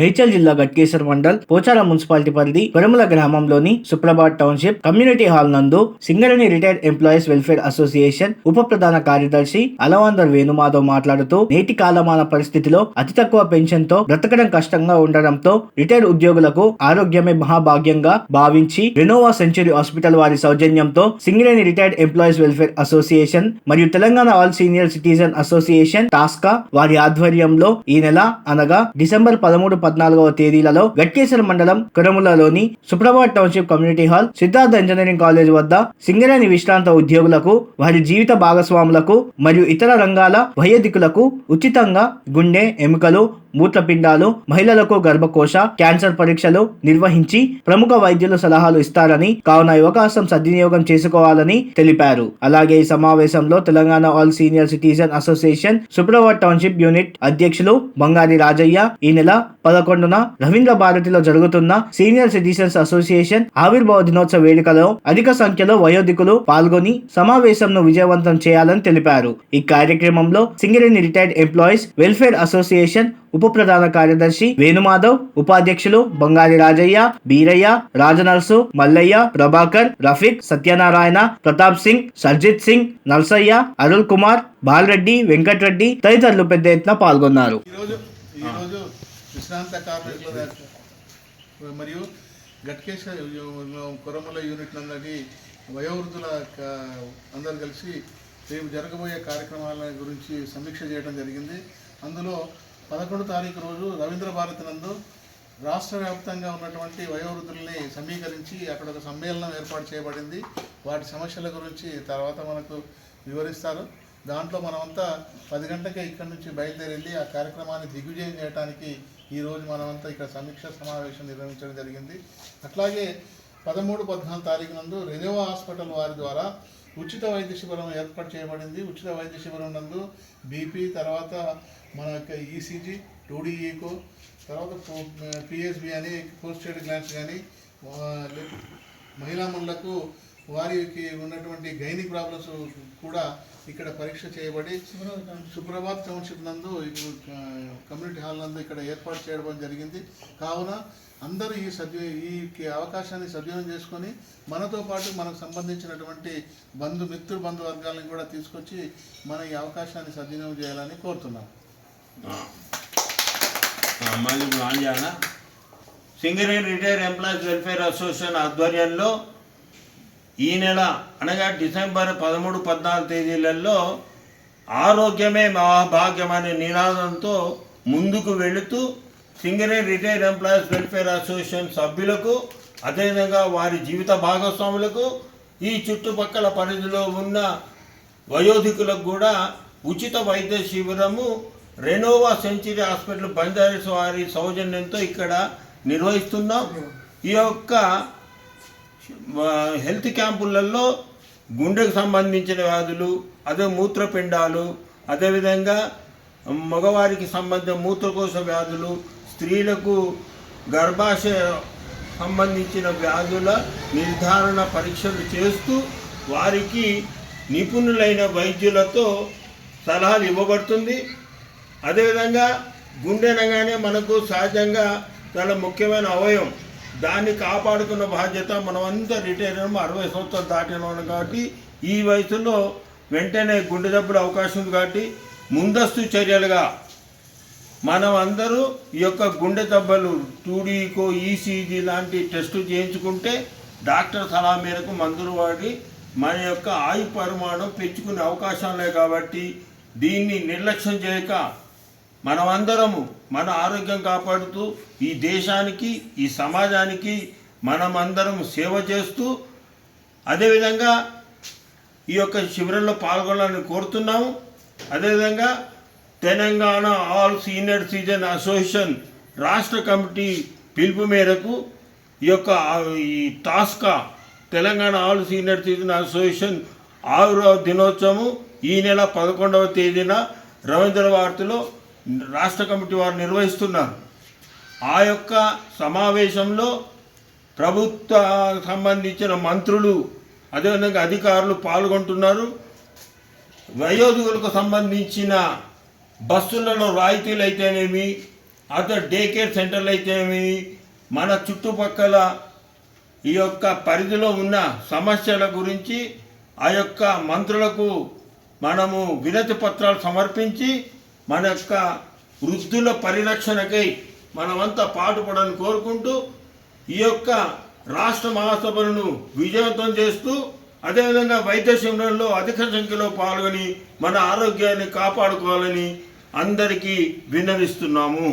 మేడ్చల్ జిల్లా గట్కేశ్వర్ మండల్ పోచారం మున్సిపాలిటీ పరిధి కొరముల గ్రామంలోని సుప్రభాత్ టౌన్షిప్ కమ్యూనిటీ హాల్ నందు Singareni retired employees welfare association ఉప ప్రధాన కార్యదర్శి అలవాందర్ వేణుమాధవ్ మాట్లాడుతూ నేటి కాలమాన పరిస్థితిలో అతి తక్కువ పెన్షన్తో బ్రతకడం కష్టంగా ఉండడంతో రిటైర్డ్ ఉద్యోగులకు ఆరోగ్యమే మహాభాగ్యంగా భావించి రెనోవా సెంచరీ హాస్పిటల్ వారి సౌజన్యంతో Singareni retired employees welfare association మరియు Telangana all senior citizen association TASCA వారి ఆధ్వర్యంలో ఈ నెల అనగా డిసెంబర్ పదమూడు పద్నాలుగవ తేదీలలో గట్టేశ్వర మండలం కురములలోని Suprabhat township community hall Siddhartha engineering college వద్ద సింగరేణి విశ్రాంత ఉద్యోగులకు వారి జీవిత భాగస్వాములకు మరియు ఇతర రంగాల వయోధికులకు ఉచితంగా గుండె ఎముకలు మూత్రపిండాలు మహిళలకు గర్భకోశ క్యాన్సర్ పరీక్షలు నిర్వహించి ప్రముఖ వైద్యుల సలహాలు ఇస్తారని కావున అవకాశం సద్వినియోగం చేసుకోవాలని తెలిపారు. అలాగే ఈ సమావేశంలో Telangana all senior citizen association Suprabhat township unit అధ్యక్షులు బంగారి రాజయ్య ఈ నెల పదకొండున రవీంద్ర భారతిలో జరుగుతున్న సీనియర్ సిటిజన్స్ అసోసియేషన్ ఆవిర్భావ దినోత్సవ వేడుకలో అధిక సంఖ్యలో వయోధికులు పాల్గొని సమావేశంను విజయవంతం చేయాలని తెలిపారు. ఈ కార్యక్రమంలో Singareni retired employees welfare association ఉప ప్రధాన కార్యదర్శి వేణుమాధవ్ ఉపాధ్యక్షులు బంగారి రాజయ్య బీరయ్య రాజనర్సు మల్లయ్య ప్రభాకర్ రఫీక్ సత్యనారాయణ ప్రతాప్ సింగ్ సర్జిత్ సింగ్ నర్సయ్య అరుణ్ కుమార్ బాలరెడ్డి వెంకటరెడ్డి తదితరులు పెద్ద ఎత్తున పాల్గొన్నారు. విశ్రాంత కార్మికుల మరియు గట్కేశ కొరముల యూనిట్ నందరి వయోవృద్ధుల అందరు కలిసి రేపు జరగబోయే కార్యక్రమాల గురించి సమీక్ష చేయడం జరిగింది. అందులో పదకొండు తారీఖు రోజు రవీంద్ర భారతి నందు రాష్ట్ర వ్యాప్తంగా ఉన్నటువంటి వయోవృద్ధుల్ని సమీకరించి అక్కడ ఒక సమ్మేళనం ఏర్పాటు చేయబడింది. వాటి సమస్యల గురించి తర్వాత మనకు వివరిస్తారు. దాంట్లో మనమంతా పది గంటకే ఇక్కడి నుంచి బయలుదేరి వెళ్ళి ఆ కార్యక్రమాన్ని దిగ్విజయం చేయడానికి ఈరోజు మనమంతా ఇక్కడ సమీక్ష సమావేశం నిర్వహించడం జరిగింది. అట్లాగే పదమూడు పద్నాలుగు తారీఖు నందు రెనోవా హాస్పిటల్ వారి ద్వారా ఉచిత వైద్య శిబిరం ఏర్పాటు చేయబడింది. ఉచిత వైద్య శిబిరం నందు బీపీ తర్వాత మన యొక్క ఈసీజీ టూడీఈకో తర్వాత పిఎస్బి అని పోస్టెడ్ గ్లాన్స్ కానీ మహిళా మనులకు వారికి ఉన్నటువంటి గైనిక్ ప్రాబ్లమ్స్ కూడా ఇక్కడ పరీక్ష చేయబడి సుప్రభాత్ టౌన్షిప్ నందు ఇప్పుడు, కమ్యూనిటీ హాల్ నందు ఇక్కడ ఏర్పాటు చేయడం జరిగింది. కావున అందరూ ఈ సద్వి ఈ అవకాశాన్ని సద్వినియోగం చేసుకొని మనతో పాటు మనకు సంబంధించినటువంటి బంధు మిత్రు బంధు వర్గాలను కూడా తీసుకొచ్చి మన ఈ అవకాశాన్ని సద్వినియోగం చేయాలని కోరుతున్నాం. Singareni retire employees welfare association ఆధ్వర్యంలో ఈ నెల అనగా డిసెంబర్ పదమూడు పద్నాలుగు తేదీలలో ఆరోగ్యమే మహాభాగ్యం అనే నినాదంతో ముందుకు వెళుతూ Singareni retired employees welfare association సభ్యులకు అదేవిధంగా వారి జీవిత భాగస్వాములకు ఈ చుట్టుపక్కల పరిధిలో ఉన్న వయోధికులకు కూడా ఉచిత వైద్య శిబిరము రెనోవా సెంచురీ హాస్పిటల్ బంజారీస్ వారి సౌజన్యంతో ఇక్కడ నిర్వహిస్తున్నాం. ఈ యొక్క హెల్త్ క్యాంపులలో గుండెకు సంబంధించిన వ్యాధులు అదే మూత్రపిండాలు అదేవిధంగా మగవారికి సంబంధించిన మూత్రకోశ వ్యాధులు స్త్రీలకు గర్భాశయ సంబంధించిన వ్యాధుల నిర్ధారణ పరీక్షలు చేస్తూ వారికి నిపుణులైన వైద్యులతో సలహాలు ఇవ్వబడుతుంది. అదేవిధంగా గుండె అనగానే మనకు సహజంగా చాలా ముఖ్యమైన అవయవం దాన్ని కాపాడుకున్న బాధ్యత మనమంతా రిటైర్ అరవై సంవత్సరాలు దాటిన వాళ్ళం కాబట్టి ఈ వయసులో వెంటనే గుండె జబ్బుల అవకాశం ఉంది కాబట్టి ముందస్తు చర్యలుగా మనం అందరూ ఈ యొక్క గుండె దెబ్బలు టూడీకో ఈసీజీ లాంటి టెస్టులు చేయించుకుంటే డాక్టర్ సలహా మేరకు మందులు వాడి మన యొక్క ఆయు పరిమాణం పెంచుకునే అవకాశాలే కాబట్టి దీన్ని నిర్లక్ష్యం చేయక మనమందరము మన ఆరోగ్యం కాపాడుతూ ఈ దేశానికి ఈ సమాజానికి మనమందరం సేవ చేస్తూ అదేవిధంగా ఈ యొక్క శిబిరంలో పాల్గొనాలని కోరుతున్నాము. అదేవిధంగా Telangana all senior citizen association రాష్ట్ర కమిటీ పిలుపు మేరకు ఈ యొక్క ఈ TASCA Telangana all senior citizen association ఆరు దినోత్సవము ఈ నెల పదకొండవ తేదీన రవీంద్ర భారతిలో రాష్ట్ర కమిటీ వారు నిర్వహిస్తున్నారు. ఆ యొక్క సమావేశంలో ప్రభుత్వ సంబంధించిన మంత్రులు అదేవిధంగా అధికారులు పాల్గొంటున్నారు. వయోధికులకు సంబంధించిన బస్సులలో రాయితీలు అయితేనేమి అతను డే కేర్ సెంటర్లు అయితేనేమి మన చుట్టుపక్కల ఈ యొక్క పరిధిలో ఉన్న సమస్యల గురించి ఆ యొక్క మంత్రులకు మనము వినతి పత్రాలు సమర్పించి మన యొక్క వృద్ధుల పరిరక్షణకై మనమంతా పాటుపడని కోరుకుంటూ ఈ యొక్క రాష్ట్ర మహాసభలను విజయవంతం చేస్తూ అదేవిధంగా వైద్య శిబిరంలో అధిక సంఖ్యలో పాల్గొని మన ఆరోగ్యాన్ని కాపాడుకోవాలని అందరికీ విన్నవిస్తున్నాము.